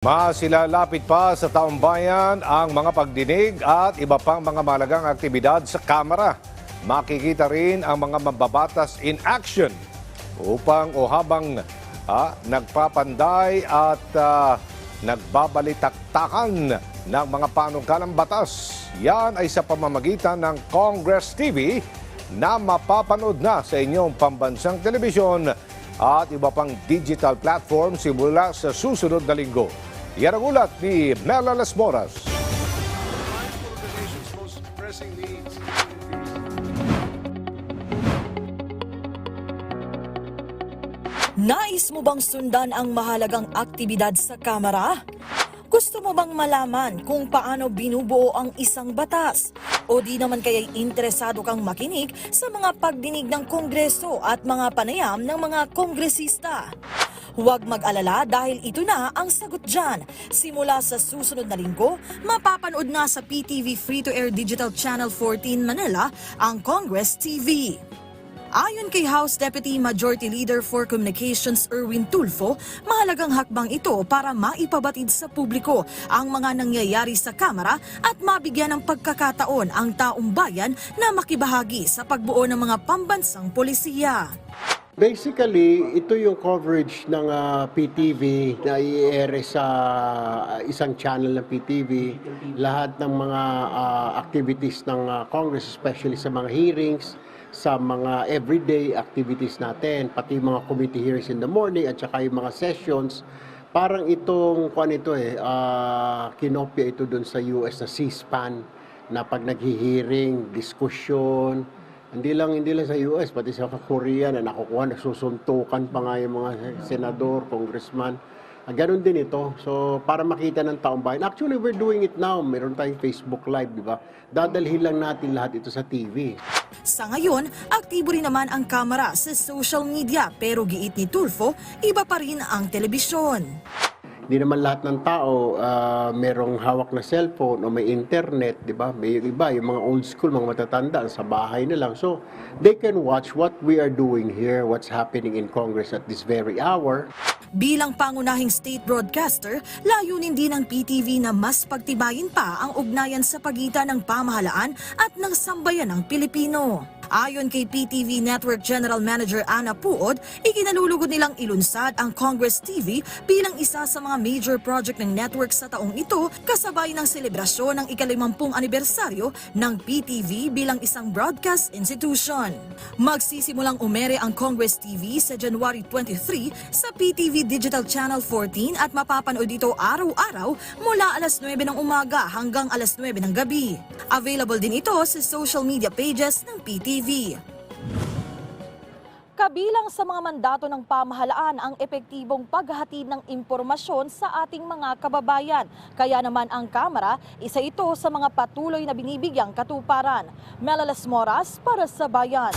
Masilalapit pa sa taong bayan ang mga pagdinig at iba pang mga malagang aktibidad sa Kamara. Makikita rin ang mga mababatas in action upang o habang ah, nagpapanday at ah, nagbabalitaktakan ng mga panukalang batas. Yan ay sa pamamagitan ng Congress TV na mapapanood na sa inyong pambansang telebisyon at iba pang digital platform simula sa susunod na linggo. Yan ang ulat ni Mela Las Moras. Nais mo bang sundan ang mahalagang aktibidad sa Kamara? Gusto mo bang malaman kung paano binubuo ang isang batas? O di naman kaya'y interesado kang makinig sa mga pagdinig ng Kongreso at mga panayam ng mga kongresista? Huwag mag-alala dahil ito na ang sagot dyan. Simula sa susunod na linggo, mapapanood na sa PTV Free-to-Air Digital Channel 14 Manila ang Congress TV. Ayon kay House Deputy Majority Leader for Communications Erwin Tulfo, mahalagang hakbang ito para maipabatid sa publiko ang mga nangyayari sa Kamara at mabigyan ng pagkakataon ang taong bayan na makibahagi sa pagbuo ng mga pambansang polisiya. Basically, ito yung coverage ng ah, PTV na i-ere sa ah, isang channel ng PTV. Lahat ng mga ah, activities ng ah, Congress, especially sa mga hearings, sa mga everyday activities natin, pati mga committee hearings in the morning at saka yung mga sessions. Parang itong, kuan ito eh, ah, kinopya ito dun sa US na C-SPAN na pag naghihiring, diskusyon, hindi lang hindi lang sa US pati sa Korea na nakukuha nagsusuntukan pa nga yung mga senador, congressman. Ah, Ganon din ito. So para makita ng taong bayan. Actually, we're doing it now. Meron tayong Facebook Live, di ba? Dadalhin lang natin lahat ito sa TV. Sa ngayon, aktibo rin naman ang Kamara sa social media pero giit ni Tulfo, iba pa rin ang telebisyon. Hindi naman lahat ng tao ah, merong hawak na cellphone o may internet, di ba? May iba, yung mga old school, mga matatanda, sa bahay na lang. So, they can watch what we are doing here, what's happening in Congress at this very hour. Bilang pangunahing state broadcaster, layunin din ng PTV na mas pagtibayin pa ang ugnayan sa pagitan ng pamahalaan at ng sambayan ng Pilipino. Ayon kay PTV Network General Manager Ana Puod, ikinalulugod nilang ilunsad ang Congress TV bilang isa sa mga major project ng network sa taong ito kasabay ng selebrasyon ng ikalimampung anibersaryo ng PTV bilang isang broadcast institution. Magsisimulang umere ang Congress TV sa January 23 sa PTV Digital Channel 14 at mapapanood ito araw-araw mula alas 9 ng umaga hanggang alas 9 ng gabi. Available din ito sa social media pages ng PTV. Kabilang sa mga mandato ng pamahalaan ang epektibong paghahatid ng impormasyon sa ating mga kababayan. Kaya naman ang Kamara, isa ito sa mga patuloy na binibigyang katuparan. Melalas Moras para sa Bayan.